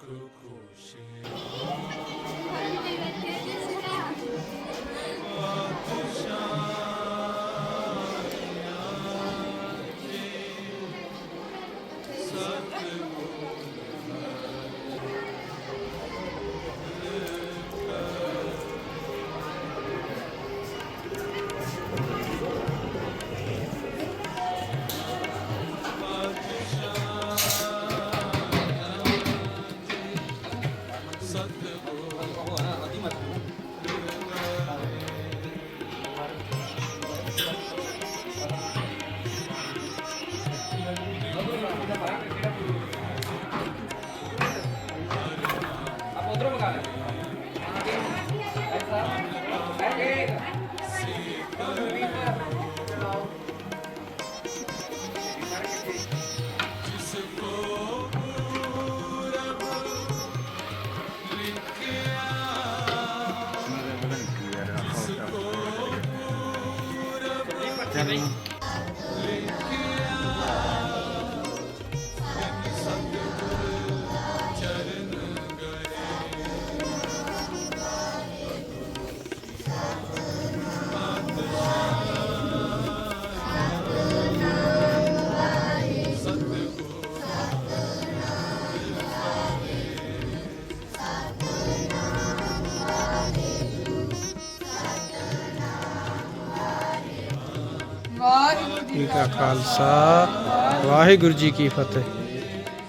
cuckoo, she. Tapi, kalau tidak. ਜੀ ਕਾ ਖਾਲਸਾ। ਵਾਹਿਗੁਰੂ ਜੀ ਕੀ ਫਤਿਹ।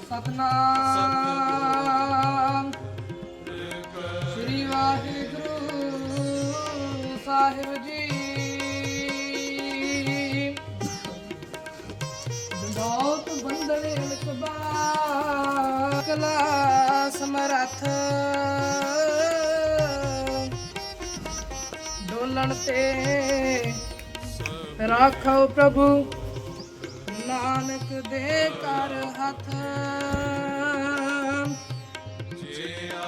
ਸਤਨਾਮ। ਸ੍ਰੀ ਵਾਹਿਗੁਰੂ ਸਾਹਿਬ ਜੀ। ਬਹੁਤ ਬੰਦਨੇ ਲਕਬਾ ਕਲਾ ਸਮਰੱਥ। ਡੋਲਣ ਤੇ ਰਾਖੋ ਪ੍ਰਭੂ। ਨਾਨਕ ਦੇ ਕਰ ਹੱਥ।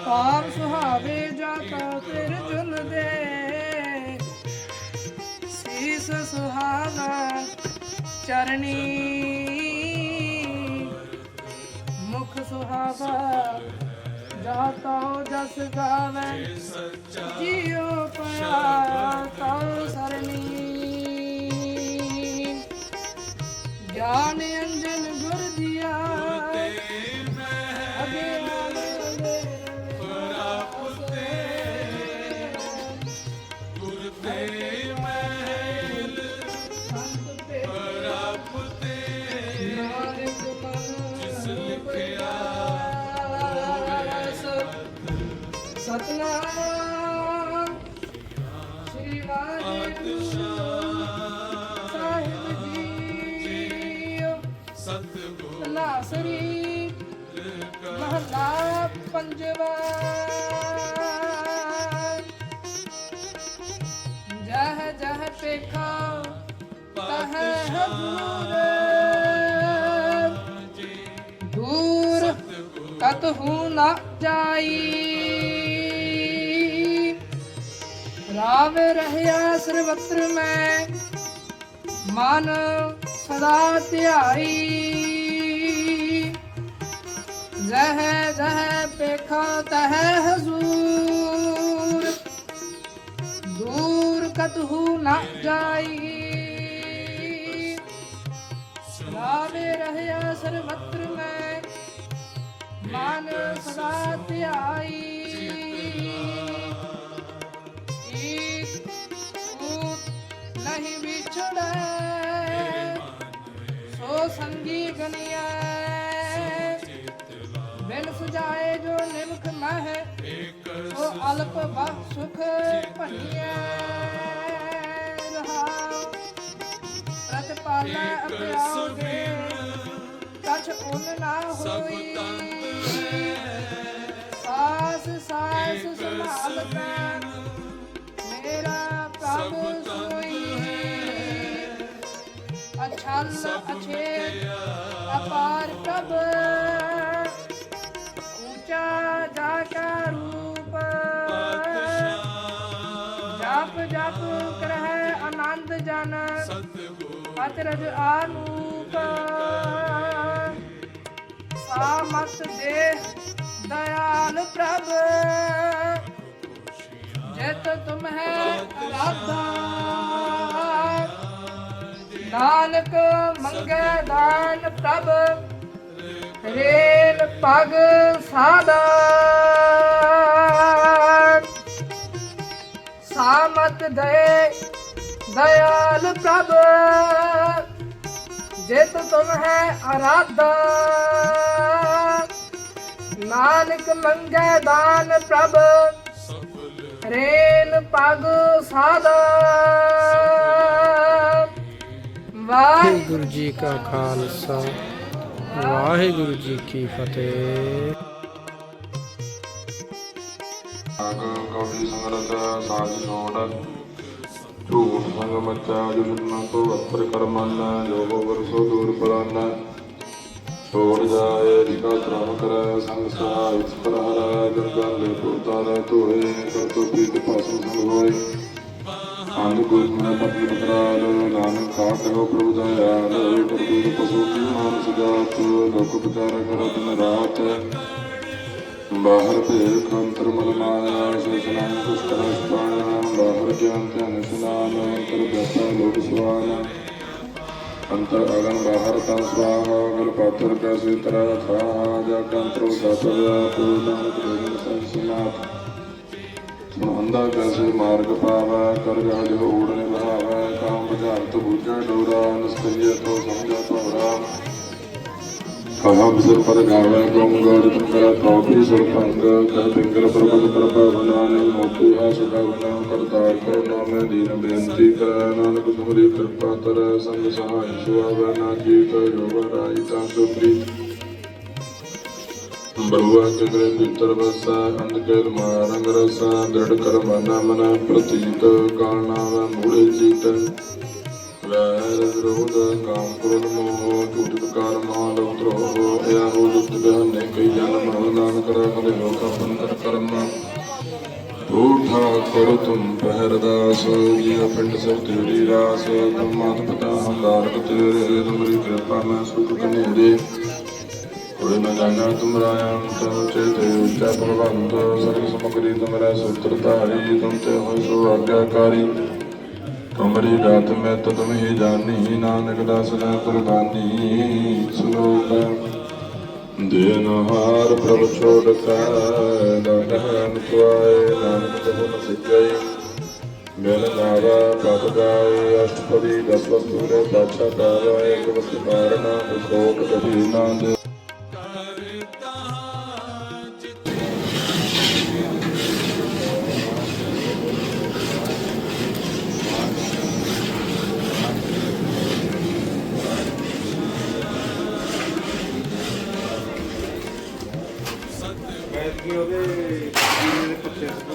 ਪਾਰ ਸੁਹਾਵੇ ਜਾਤਾ ਫਿਰ ਜੁਨ ਦੇ। ਸੀਸ ਸੁਹਾਵਾ ਚਰਣੀ। ਮੁਖ ਸੁਹਾਵਾ ਜਾਤਾ ਜਸ ਗਾਵੇ। ਜੀਉ ਪਿਆ ਤਉ ਸਰਣੀ। ਗਿਆਨ ਅੰਜਨ ਨਾਸਰੀ ਮਹਲਾ ਪੰਜਵਾ। ਜਹ ਜਹ ਪੇਖਾ, ਤਹ ਹਜ਼ੂਰ। ਦੂਰ ਕਤਹੂ ਨਾ ਜਾਈ। ਰਾਵ ਰਹਿਆ ਸਰਵਤਰ ਮੈਂ, ਮਨ ਸਦਾ ਧਿਆਈ। ਜ਼ਹ ਜ਼ਹ ਪੇਖਾ ਤਹ ਹਜ਼ੂਰ। ਦੂਰ ਕਤਹੂ ਨਾ ਜਾਈ। ਰਾਵੇ ਰਹਿਆ ਸਰਵਤਰ ਮੈਂ, ਮਨ ਸਦਾ ਧਿਆਈ। ਨਹੀਂ ਵਿਛੜੈ, ਸੋ ਸੰਗੀ ਗਨਿਐ। ਸੁਜਾਏ ਜੋ ਨਿਮਖ ਮਹਿ ਸੋ ਅਲਪ ਬਖ ਸੁਖ ਭਣੀਐ ਰਹਾਉ ਰਤ ਪਾਲੈ ਅਪਿਆਉਗੇ ਕਛ ਉਨ ਨਾ ਹੋਈ। ਸਾਸ ਸਾਸ ਸੰਭਾਲਤੈ ਮੇਰਾ ਪ੍ਰਭ ਸੋਈ। ਅਛਲ ਅਛੇ ਅਪਾਰ ਪ੍ਰਭ। ਹਤ ਰਜ ਆਨੂਪ, ਸਾਮਸ ਦੇ ਦਇਆਲ ਪ੍ਰਭ। ਜਿਤ ਤੁਮ ਹੈ ਰਾਧਾ। ਨਾਨਕ ਮੰਗੈ ਦਾਨ ਪ੍ਰਭ। ਰੇਲ ਪਗ ਸਾਦਾ ਸਾਮਤ ਦੇ ਦਇਆਲ ਪ੍ਰਭ ਜਿਤ ਤੁਮ ਹੈ ਅਰਾਧਾ ਨਾਨਕ ਮੰਗੇ ਦਾਨ ਪ੍ਰਭ ਰੇਨ ਪਗ ਸਾਦਾ ਵਾਹਿਗੁਰੂ ਜੀ ਕਾ ਖਾਲਸਾ ਵਾਹਿਗੁਰੂ ਜੀ ਕੀ ਫਤਿਹ। ਆਗ ਕੌਡੀ ਸੰਗਰਤ ਸਾਜ ਛੋੜ ਝੂਠ ਸੰਗ ਮੱਚਾ ਜੁਗਤ ਨਾ ਕੋ ਅਪਰ ਕਰਮਨ ਜੋ ਗੋਬਰ ਸੋ ਦੂਰ ਪਰਾਨ ਛੋੜ ਜਾਏ ਰਿਕਾ ਧਰਮ ਕਰੈ ਸੰਗ ਸਹਾਇ ਪਰ ਹਰੈ ਗੰਗਾ ਲੈ ਪੁਰਤਾ ਲੈ ਧੋਏ ਕਰ ਤੋ ਪ੍ਰੀਤ ਪਾਸੋਂ ਸੰਗ ਹੋਏ ਅੰਗ ਗੁਰ ਮੈਂ ਪਤਨੀ ਬਕਰਾਲ ਨਾਨਕ ਖਾਟ ਹੋ ਪ੍ਰਭੂ ਦਇਆਲ ਗੁਰੂ ਪਸੂ ਕੀ ਮਾਨਸ ਜਾਤ ਲੋਕ ਵਿਚਾਰ ਕਰੋ ਦਿਨ ਰਾਤ ਬਾਹਰ ਭੇਖ ਅੰਤਰ ਮਨ ਮਾਇਆ ਸੇ ਸਲਾਮ ਪੁਸ਼ਕਰ ਸਪਾਇਆ ਬਾਹਰ ਗਿਆਨ ਧਿਆਨ ਸੁਨਾਨ ਅੰਤਰ ਬੈਠਾ ਲੋਕ ਸਵਾਨ ਅੰਤਰ ਅਗਨ ਬਾਹਰ ਤਨ ਸਵਾਹਾ ਗਲ ਪਾਤਰ ਕੈਸੇ ਤਰਾ ਥਾਹਾ ਜਾ ਕੰਤਰੋ ਸਤ ਵਿਆਪ ਨਾਨਕ ਸੰਸਨਾਥ ਸੁਨੰਦਾ ਕੈਸੇ ਮਾਰਗ ਪਾਵੈ ਕਰ ਗਹ ਜੋ ਊੜਨ ਬਹਾਵੈ ਕਾਮ ਬੁਝਾਰਤ ਬੂਝੈ ਡੋਰਾ ਨਿਸਤਰੀਏ ਤੋ ਸਮਝਾ ਨਾਨਕ ਮੋਤੂ ਆ ਸੁਦਾ ਗੁਨਾ ਕਰਤਾਰ ਕੋ ਨਾਮੇ ਦੀਨ ਬੇਨਤੀ ਕਰੈ। ਨਾਨਕ ਤੁਮਰੀ ਕਿਰਪਾ ਤਰੈ, ਸੰਗ ਸਹਾਇ ਸੁਆਵੈ, ਨਾ ਜੀਤ ਜੋਗ ਰਾਈ ਤਾਂ ਸੋ ਪ੍ਰੀਤ ਬਰੁਆ ਚਗਰੇ ਭੀਤਰ ਵਸੈ, ਅੰਧ ਕੇਲ ਮਾਰੰਗ ਰਸਾ, ਦ੍ਰਿੜ ਕਰ ਮਨਾ ਮਨ ਪ੍ਰਤੀਤ ਕਾਲਨਾ ਮੂੜੇ ਚੀਤ ਵੈਰ ਵਿਰੋਧ ਕਾਮ ਕ੍ਰੋਧ ਮੋਹ ਝੂਠ ਵਿਕਾਰ ਮਹਾਂ ਲੋਕ ਇਹ ਹੋ ਦੁੱਤ ਬਹਨੇ ਕਈ ਜਨਮ ਨਾਨਕ ਰਖ ਲੋਕ ਆਪਨ ਕਰਮ ਊਠਾ ਕਰ ਤੁਮ ਪਹਿਰਦਾਸ ਜੀਵ ਪਿੰਡ ਸਭ ਤੇਰੀ ਰਾਸ ਤੁਮ ਮਾਤ ਹੰਦਾਰਕ ਤੇਰੇ ਤੁਮਰੀ ਕਿਰਪਾ ਮੈਂ ਸੁਖ ਕਨੇਰੇ ਕੋਈ ਨ ਜਾਣਾ ਤੁਮਰਾ ਅੰਤ ਚੇਤੇ ਉੱਚਾ ਭਗਵੰਤ ਸਰਬ ਸਮਗਰੀ ਤੁਮਰਾ ਸੂਤਰ ਧਾਰੀ ਤੁਮ ਤੇ ਹੋਇ ਸੋ ਆਗਿਆਕਾਰੀ ਤੁਮਰੀ ਦਾਤ ਮੈਂ ਤੁਮ ਹੀ ਜਾਣੀ ਨਾਨਕ ਦਾਸ ਨੇ ਪ੍ਰਦਾਨੀ ਸੁਲੋਕ ਦੇਨ ਹਾਰ ਪ੍ਰਭ ਛੋੜ ਕੈ ਦਾਨ ਤੁਆਏ ਨਾਨਕ ਤਬੁ ਨ ਸਿਜਈ ਮੇਲ ਨਾਵਾ ਪਤ ਗਾਏ, ਅਸ਼ਟਪਦੀ ਦਸ ਵਸਤੂਰੇ ਪਾਛਾ ਕਾਵਾ ਇੱਕ ਵਸਤੂ ਕਾਰਣਾ ਕੋਟ ਦੇ। ਇਹ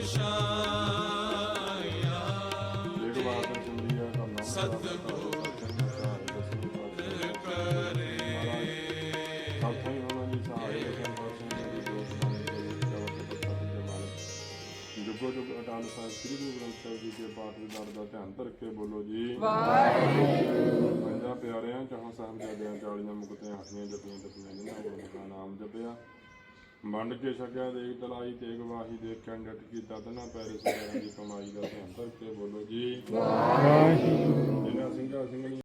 ਪਾਤਸ਼ਾਹ ਸਤਿਗੁਰ ਕਰੇ ਜੁਗੋ ਜੁਗ ਅਟਾਲ ਸਾਹਿਬ ਸ੍ਰੀ ਗੁਰੂ ਗ੍ਰੰਥ ਸਾਹਿਬ ਜੀ ਦੇ ਪਾਠ ਵਿਦਾਰ ਦਾ ਧਿਆਨ ਧਿਆਨ ਧਰ ਕੇ ਬੋਲੋ ਜੀ ਵਾਹਿਗੁਰੂ। ਪੰਜਾਂ ਪਿਆਰਿਆਂ, ਚਾਹਾਂ ਸਾਹਿਬਜ਼ਾਦਿਆਂ ਚਾਲੀਆਂ ਮੁਕਤਿਆਂ, ਹੱਥੀਆਂ ਜਪੀਆਂ ਤਪੀਆਂ ਜਿਨ੍ਹਾਂ ਗੁਰੂ ਦਾ ਨਾਮ ਜਪਿਆ। ਮੰਡ ਕੇ ਛਕਿਆ ਦੇਖ ਦਲਾਈ ਤੇ ਗਵਾਹੀ ਦੇਖਣ ਡਟ ਕੀ ਤਦਨਾ ਪੈਰੇ ਸਿਰਾਂ ਦੀ ਕਮਾਈ ਦਾ ਧਿਆਨ ਧਰ ਬੋਲੋ ਜੀ। ਵਾਹਿਗੁਰੂ। ਜਿਨ੍ਹਾਂ ਸਿੰਘਾਂ ਸਿੰਘਣੀਆਂ